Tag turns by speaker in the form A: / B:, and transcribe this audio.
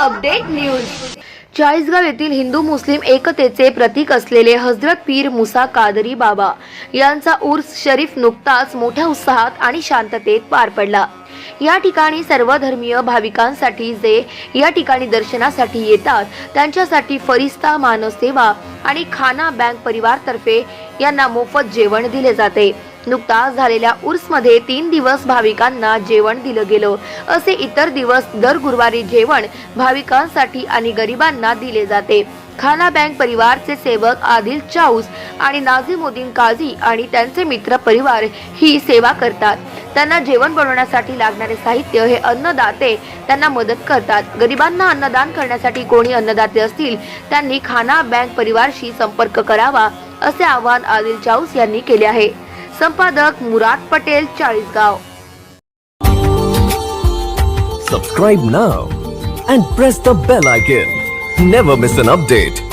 A: Update news. Chalisgaon येथील हिंदू मुस्लिम एकतेचे प्रतीक असलेले हजरत पीर मुसा कादरी बाबा यांचा उर्स शरीफ नुकताच मोठ्या उत्साहात आणि शांततेत पार पडला. या ठिकाणी सर्व धर्मीय भाविकांसाठी जे या ठिकाणी दर्शनासाठी येतात त्यांच्यासाठी फरिस्ता मानवसेवा आणि खाना बँक परिवारतर्फे यांना मोफत जेवण दिले जाते. नुकताच झालेल्या उर्समध्ये तीन दिवस भाविकांना जेवण दिलं गेलं. असे इतर दिवस दर गुरुवारी जेवण भाविकांसाठी आणि गरिबांना दिले जाते. खाना बँक परिवारचे सेवक आदिल चाऊस आणि नाझीमुद्दीन काझी आणि त्यांचे मित्र परिवार ही सेवा करतात. त्यांना जेवण बनवण्यासाठी लागणारे साहित्य हे अन्नदाते त्यांना मदत करतात. गरिबांना अन्नदान करण्यासाठी कोणी अन्नदाते असतील त्यांनी खाना बँक परिवारशी संपर्क करावा असे आवाहन आदिल चाऊस यांनी केले आहे. संपादक Murad Patel Chalisgaon
B: Subscribe now and press the bell icon. Never miss an update.